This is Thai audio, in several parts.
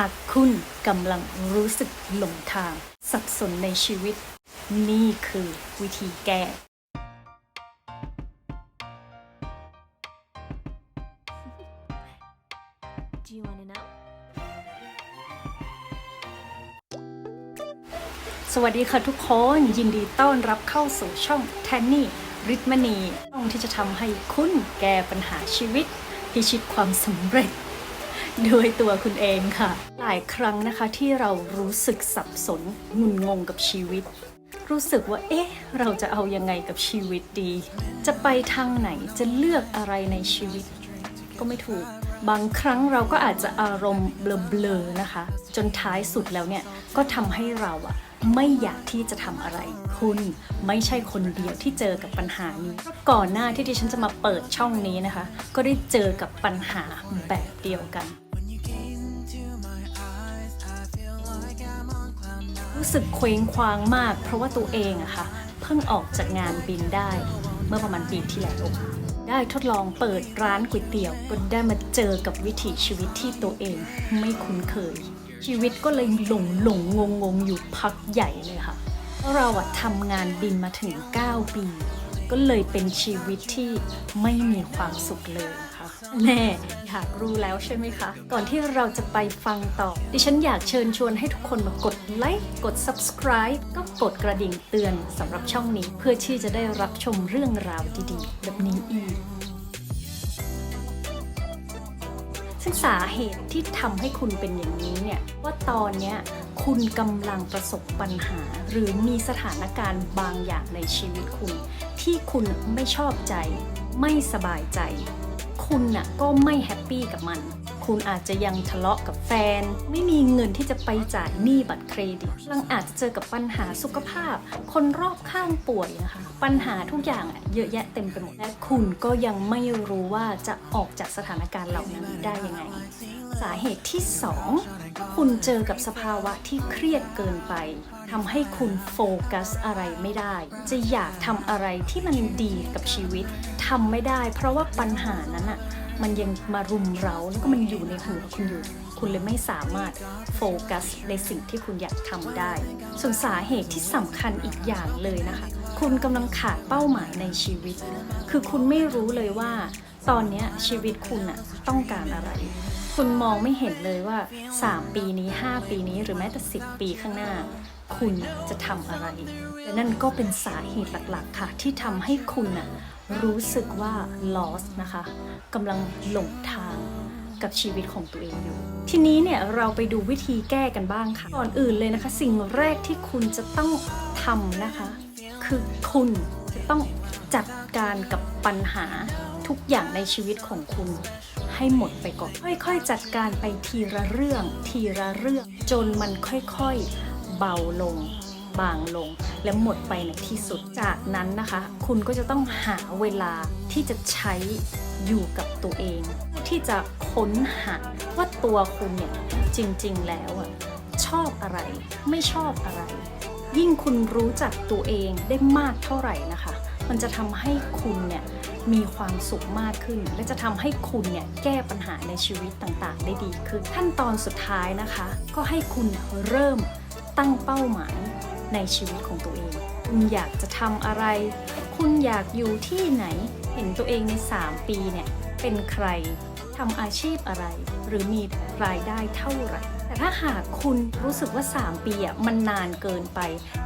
หากคุณกำลังรู้สึกหลงทาง สับสนในชีวิต นี่คือวิธีแก้ Do you want to know? สวัสดีค่ะทุกคนยินดีต้อนรับเข้าสู่ช่องแทนนี่ริทมณีช่องที่จะทำให้คุณแก้ปัญหาชีวิต พิชิตความสำเร็จ โดยตัวคุณเองค่ะ หลายครั้งนะคะที่เรารู้สึกสับสนงุนงงกับชีวิต รู้สึกว่า เอ๊ะ เราจะเอายังไงกับชีวิตดี จะไปทางไหนจะเลือกอะไรในชีวิต ก็ไม่ถูก บางครั้งเราก็อาจจะอารมณ์เบลอๆนะคะ จนท้ายสุดแล้วเนี่ยก็ทำให้เราอะ ไม่อยากที่จะทำอะไร คุณไม่ใช่คนเดียวที่เจอกับปัญหานี้ ก่อนหน้าที่ดิฉันจะมาเปิดช่องนี้นะคะ ก็ได้เจอกับปัญหาแบบเดียวกัน รู้สึกเคว้งคว้างมาก เพราะว่าตัวเองอะค่ะ เพิ่งออกจากงานบินได้เมื่อประมาณปีที่แล้วได้ทดลองเปิดร้านก๋วยเตี๋ยวก็ได้มาเจอกับวิถีชีวิตที่ตัวเองไม่คุ้นเคย ชีวิตก็เลยหลงหลงงงงๆอยู่พักใหญ่เลยค่ะเพราะเราอะทำงานบินมาถึง 9 ปี ก็เลยเป็นชีวิตที่ไม่มีความสุขเลยนะคะแน่อยากรู้แล้วใช่ไหมคะ ก่อนที่เราจะไปฟังต่อ ดิฉันอยากเชิญชวนให้ทุกคนมากดไลค์กด subscribe ก็กดกระดิ่งเตือนสำหรับช่องนี้เพื่อที่จะได้รับชมเรื่องราวดีๆ แบบนี้อีก ซึ่งสาเหตุที่ทำให้คุณเป็นอย่างนี้เนี่ยว่าตอนเนี้ยคุณกำลังประสบปัญหา หรือมีสถานการณ์บางอย่างในชีวิตคุณ ที่คุณไม่ชอบใจ ไม่สบายใจ คุณน่ะก็ไม่แฮปปี้กับมัน คุณอาจจะยังทะเลาะกับแฟน ไม่มีเงินที่จะไปจ่ายหนี้บัตรเครดิตกำลังอาจจะเจอกับปัญหาสุขภาพ คนรอบข้างป่วยนะคะ ปัญหาทุกอย่างอะเยอะแยะเต็มไปหมด และคุณก็ยังไม่รู้ว่าจะออกจากสถานการณ์เหล่านั้นได้ยังไง สาเหตุที่ 2 คุณเจอกับสภาวะที่เครียดเกินไปทำให้คุณโฟกัสอะไรไม่ได้ จะอยากทำอะไรที่มันดีกับชีวิตทำไม่ได้ เพราะว่าปัญหานั้นอะ มันยังมารุมเราแล้วก็มันอยู่ในหัวคุณอยู่ คุณเลยไม่สามารถโฟกัสในสิ่งที่คุณอยากทำได้ ส่วนสาเหตุที่สำคัญอีกอย่างเลยนะคะ คุณกำลังขาดเป้าหมายในชีวิต คือคุณไม่รู้เลยว่า ตอนนี้ชีวิตคุณอะต้องการอะไร คุณมองไม่เห็นเลยว่า 3 ปีนี้ 5 ปีนี้หรือแม้แต่ 10 ปีข้างหน้า คุณจะทำอะไร และนั่นก็เป็นสาเหตุหลักๆ ค่ะ ที่ทำให้คุณน่ะรู้สึกว่า lost นะคะกำลังหลงทางกับชีวิตของตัวเองอยู่ ทีนี้เนี่ยเราไปดูวิธีแก้กันบ้างค่ะ ก่อนอื่นเลยนะคะ สิ่งแรกที่คุณจะต้องทำนะคะ คือคุณจะต้องจัดการกับปัญหาทุกอย่างในชีวิตของคุณให้หมดไปก่อน ค่อยๆ จัดการไปทีละเรื่อง ทีละเรื่อง จนมันค่อยๆ เบาลง บางลง และหมดไปในที่สุดจากนั้นนะคะ คุณก็จะต้องหาเวลาที่จะใช้อยู่กับตัวเอง ที่จะค้นหาว่าตัวคุณเนี่ยจริงๆแล้วอะชอบอะไร ไม่ชอบอะไร ยิ่งคุณรู้จักตัวเองได้มากเท่าไหร่นะคะ มันจะทำให้คุณเนี่ยมีความสุขมากขึ้น และจะทำให้คุณเนี่ยแก้ปัญหาในชีวิตต่างๆ ได้ดีขึ้น ขั้นตอนสุดท้ายนะคะ ก็ให้คุณเริ่ม ตั้งเป้าหมายในชีวิตของตัวเอง คุณอยากจะทำอะไร คุณอยากอยู่ที่ไหน เห็นตัวเองใน 3 ปีเนี่ย เป็นใครทำอาชีพอะไร หรือมีรายได้เท่าไหร่ แต่ถ้าหากคุณรู้สึกว่า 3 ปีอะมันนานเกินไป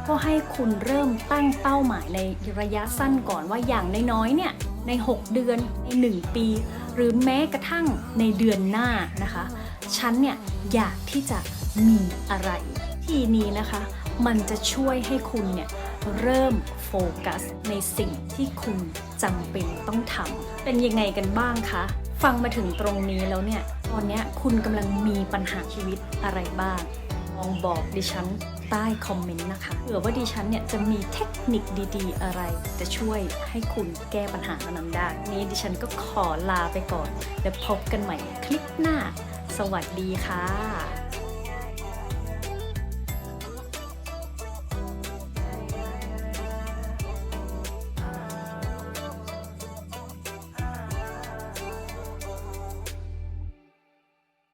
ก็ให้คุณเริ่มตั้งเป้าหมายในระยะสั้นก่อนว่าอย่างน้อยๆเนี่ยใน 6 เดือนใน 1 ปี หรือแม้กระทั่งในเดือนหน้านะคะ ฉันเนี่ยอยากที่จะมีอะไร ทีนี้นะคะ มันจะช่วยให้คุณเนี่ยเริ่มโฟกัสในสิ่งที่คุณจำเป็นต้องทำเป็นยังไงกันบ้างคะ ฟังมาถึงตรงนี้แล้วเนี่ย ตอนนี้คุณกำลังมีปัญหาชีวิตอะไรบ้าง ลองบอกดิฉันใต้คอมเมนต์นะคะเผื่อว่าดิฉันเนี่ยจะมีเทคนิคดีๆ อะไร จะช่วยให้คุณแก้ปัญหานั้นได้ นี้ดิฉันก็ขอลาไปก่อน แล้วพบกันใหม่คลิปหน้า สวัสดีค่ะ